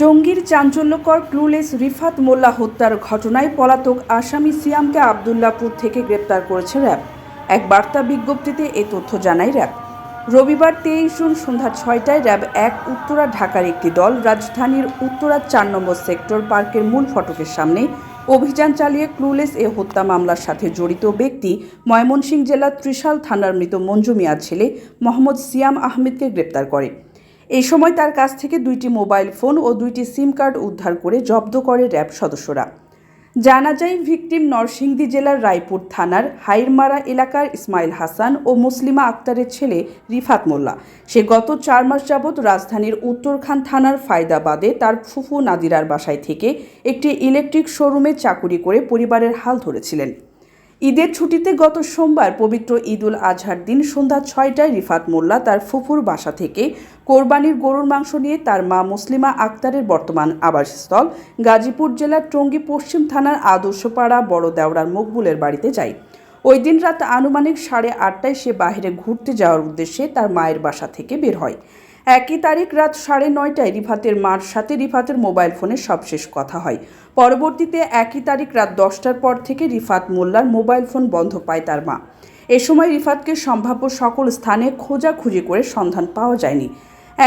টঙ্গীর চাঞ্চল্যকর ক্লুলেস রিফাত মোল্লা হত্যার ঘটনায় পলাতক আসামি সিয়ামকে আবদুল্লাপুর থেকে গ্রেপ্তার করেছে র্যাব। এক বার্তা বিজ্ঞপ্তিতে এ তথ্য জানায় র্যাব। রবিবার তেইশ জুন সন্ধ্যা ছয়টায় র্যাব এক উত্তরা ঢাকার একটি দল রাজধানীর উত্তরা চার নম্বর সেক্টর পার্কের মূল ফটকের সামনে অভিযান চালিয়ে ক্লুলেস এ হত্যা মামলার সাথে জড়িত ব্যক্তি ময়মনসিংহ জেলার ত্রিশাল থানার মৃত মঞ্জু মিয়ার ছেলে মোহাম্মদ সিয়াম আহমেদকে গ্রেপ্তার করে। এই সময় তার কাছ থেকে দুইটি মোবাইল ফোন ও দুইটি সিম কার্ড উদ্ধার করে জব্দ করে র্যাব সদস্যরা। জানা যায়, ভিকটিম নরসিংদী জেলার রায়পুর থানার হাইরমারা এলাকার ইসমাইল হাসান ও মুসলিমা আক্তারের ছেলে রিফাত মোল্লা। সে গত চার মাস যাবৎ রাজধানীর উত্তরখান থানার ফায়দাবাদে তার ফুফু নাদিরার বাসায় থেকে একটি ইলেকট্রিক শোরুমে চাকুরি করে পরিবারের হাল ধরেছিলেন। ঈদের ছুটিতে গত সোমবার পবিত্র ঈদুল আজহার দিন সন্ধ্যা ছয়টায় রিফাত মোল্লা তার ফুফুর বাসা থেকে কোরবানির গরুর মাংস নিয়ে তার মা মুসলিমা আক্তারের বর্তমান আবাসস্থল গাজীপুর জেলার টঙ্গী পশ্চিম থানার আদর্শপাড়া বড় দেওড়ার মকবুলের বাড়িতে যায়। ওই দিন রাত আনুমানিক সাড়ে আটটায় সে বাইরে ঘুরতে যাওয়ার উদ্দেশ্যে তার মায়ের বাসা থেকে বের হয়। একই তারিখ রাত সাড়ে নয়টায় রিফাতের মার সাথে রিফাতের মোবাইল ফোনে সবশেষ কথা হয়। পরবর্তীতে একই তারিখ রাত দশটার পর থেকে রিফাত মোল্লার মোবাইল ফোন বন্ধ পায় তার মা। এ সময় রিফাতকে সম্ভাব্য সকল স্থানে খোঁজাখুঁজি করে সন্ধান পাওয়া যায়নি।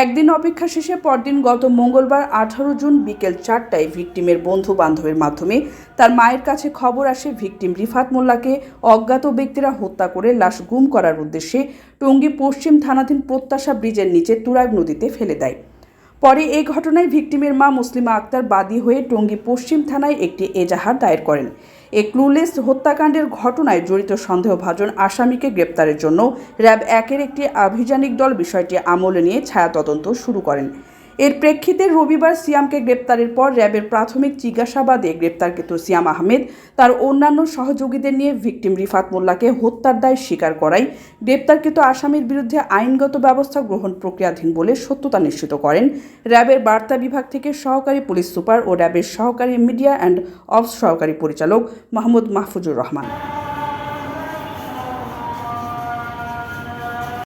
একদিন অপেক্ষা শেষে পরদিন গত মঙ্গলবার আঠারো জুন বিকেল চারটায় ভিকটিমের বন্ধু বান্ধবের মাধ্যমে তার মায়ের কাছে খবর আসে ভিকটিম রিফাত মোল্লাকে অজ্ঞাত ব্যক্তিরা হত্যা করে লাশ গুম করার উদ্দেশ্যে টঙ্গী পশ্চিম থানাধীন প্রত্যাশা ব্রিজের নিচে তুরাগ নদীতে ফেলে দেয়। পরে এই ঘটনায় ভিকটিমের মা মুসলিমা আক্তার বাদী হয়ে টঙ্গী পশ্চিম থানায় একটি এজাহার দায়ের করেন। এ ক্লুলেস হত্যাকাণ্ডের ঘটনায় জড়িত সন্দেহভাজন আসামিকে গ্রেপ্তারের জন্য র্যাব একের একটি আভিযানিক দল বিষয়টি আমলে নিয়ে ছায়া তদন্ত শুরু করেন। এর প্রেক্ষিতে রবিবার সিয়ামকে গ্রেপ্তারের পর র্যাবের প্রাথমিক জিজ্ঞাসাবাদে গ্রেপ্তারকৃত সিয়াম আহমেদ, তার অন্যান্য সহযোগীদের নিয়ে ভিকটিম রিফাত মোল্লাকে হত্যার দায় স্বীকার করায় গ্রেপ্তারকৃত আসামির বিরুদ্ধে আইনগত ব্যবস্থা গ্রহণ প্রক্রিয়াধীন বলে সত্যতা নিশ্চিত করেন। র্যাবের বার্তা বিভাগ থেকে সহকারী পুলিশ সুপার ও র্যাবের সহকারী মিডিয়া অ্যান্ড অফস সহকারী পরিচালক মাহমুদ মাহফুজুর রহমান।